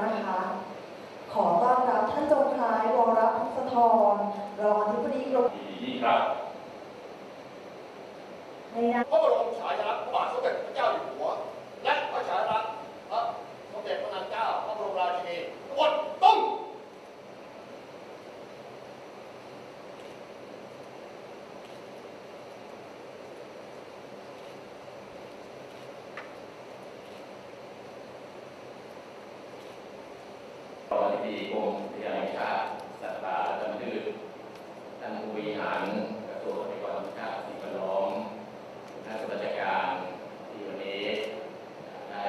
นะคะ ขอต้อนรับท่านจงคล้ายวรพัฒธรรองอธิบดีกรมดีครับในนามพระบรมฉายาลักษณ์พระบาทสมเด็จพระเจ้าอยู่หัว และพระฉายาลักษณ์พระสมเด็จพระนางเจ้าพระบรมราชินีทุกคนต้อง รองอธิบ ดีกรมอุทยานแห่งชาติสัตว์ป่าและพันธุ์พืชท่านผู้บริหารกระทรวงทรัพยากรธรรมชาติสิ่งแวดล้อมท่านข้าราชการที่วันนี้ได้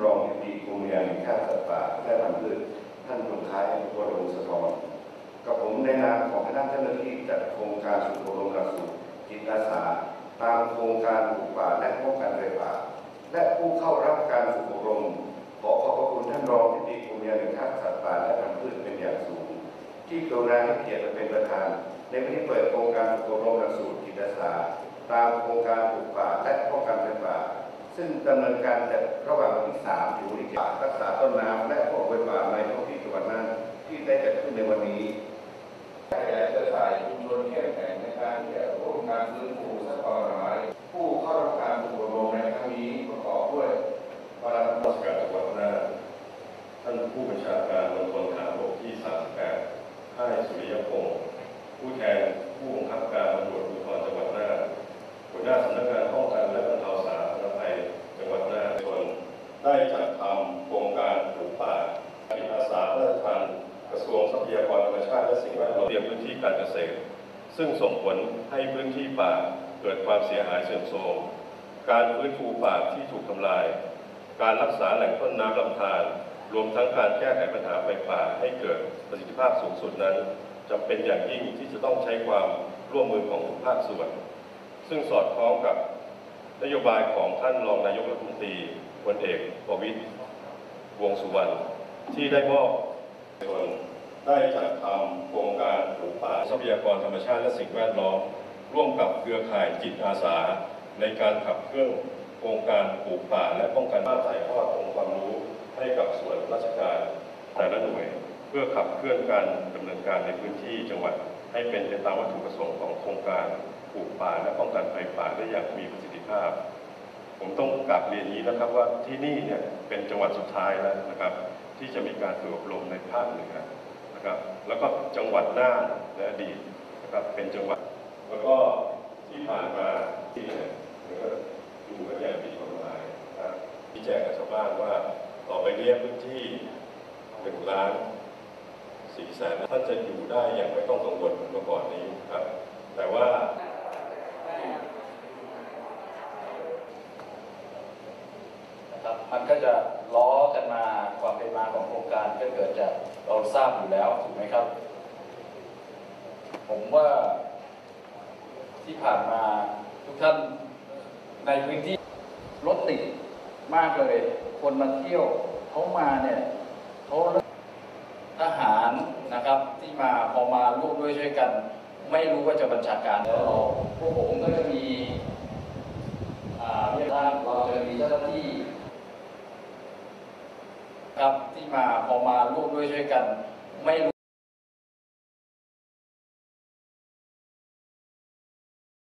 รองอธิบดีกรมอุทยานแห่งชาติสัตว์ป่าและพันธุ์พืชท่านลงท้ายวรวงศ์สะทรกับผมในนามของคณะเจ้าหน้าที่จัดโครงการสุขอบรมหลักสูตรจิตอาสาตามโครงการปลูกป่าและป้องกันไฟป่า และผู้เข้ารับการฝึกอบรมขอขอบพระคุณท่านรองอธิบดี ที่กรุณาให้เกียรติเป็นประธาน ในวันที่เปิดโครงการฝึกอบรมหลักสูตรจิตอาสาตามโครงการปลูกป่าและป้องกันไฟป่า ซึ่งดำเนินการจัดระหว่างวันที่ 3 ถึงวันที่7รักษาต้นน้ำและพวกไฟป่าในท้องที่จังหวัดน่านที่ได้จัดขึ้นในวันนี้ขยายเครือข่ายชุมชนเข้มแข็งในการที่จะร่วมงานฟื้นฟูทรัพยากรไม้ผู้เข้ารับการฝึกอบรมในครั้งนี้ประกอบด้วยปลัดราชการจังหวัดน่านท่านผู้บัญชาการมณฑลฐานบกที่ 38 ค่ายสุริยพงศ์ผู้แทนผู้บังคับการตำรวจภูธรจังหวัดน่านหัวหน้าสำนักงานป้องกันและบรรเทาสาธารณภัยจังหวัดน่านชนได้จัดทำโครงการปลูกป่าจิตอาสาพระราชทานกระทรวงทรัพยากรธรรมชาติและสิ่งแวดล้อมเตรียมพื้นที่การเกษตร ซึ่งส่งผลให้พื้นที่ป่าเกิดความเสียหายเสื่อมโทรมการฟื้นฟูป่าที่ถูกทำลาย การรักษาแหล่งต้นน้ำลำธาร รวมทั้งการแก้ไขปัญหาไฟป่าให้เกิดประสิทธิภาพสูงสุดนั้นจำเป็นอย่างยิ่งที่จะต้องใช้ความร่วมมือของทุกภาคส่วน ซึ่งสอดคล้องกับนโยบายของท่านรองนายกรัฐมนตรีพลเอกประวิตรวงสุวรรณที่ได้มอบส่วนได้จัดทำโครงการปลูกป่าทรัพยากรธรรมชาติและสิ่งแวดล้อม ร่วมกับเครือข่ายจิตอาสา ในการขับเคลื่อนโครงการปลูกป่าและป้องกันบ้าถ่ายทอดองค์ความรู้ ให้กับส่วนราชการแต่ละหน่วย เพื่อขับเคลื่อนการดำเนินการในพื้นที่จังหวัด ให้เป็นไปตามวัตถุประสงค์ของโครงการปลูกป่าและป้องกันไฟป่าได้อย่างมีประสิทธิภาพ ผมต้องกลับเรียนนี้นะครับว่าที่นี่เนี่ยเป็นจังหวัดสุดท้ายแล้วนะครับ ที่จะมีการฝึกอบรมในภาคเหนือนะครับ แล้วก็จังหวัดน่านในอดีตนะครับเป็นจังหวัดแล้วก็ที่ผ่านมาที่เนี่ยก็ดูกันอย่างผิดกฎหมายนะครับที่แจ้งกับชาวบ้านว่า เนี้ยพื้นที่หนึ่งล้านสี่แสนท่านจะอยู่ได้อย่างไม่ต้องกังวลเหมือนเมื่อก่อนนี้ครับ แต่ว่าครับมันก็จะล้อกันมาความเป็นมาของโครงการก็เกิดจากเราทราบอยู่แล้วถูกไหมครับ ผมว่าที่ผ่านมาทุกท่านในพื้นที่รถติดมากเลย คนมาเที่ยว เขามาเนี่ยเขาทหารนะครับที่มาพอมาร่วมด้วยช่วยกัน ไม่รู้ว่าจะบัญชาการแล้วเราพวกผมก็จะมีเรียกว่าเราจะมีเจ้าหน้าที่ครับที่มาพอมาร่วมด้วยช่วยกัน ไม่รู้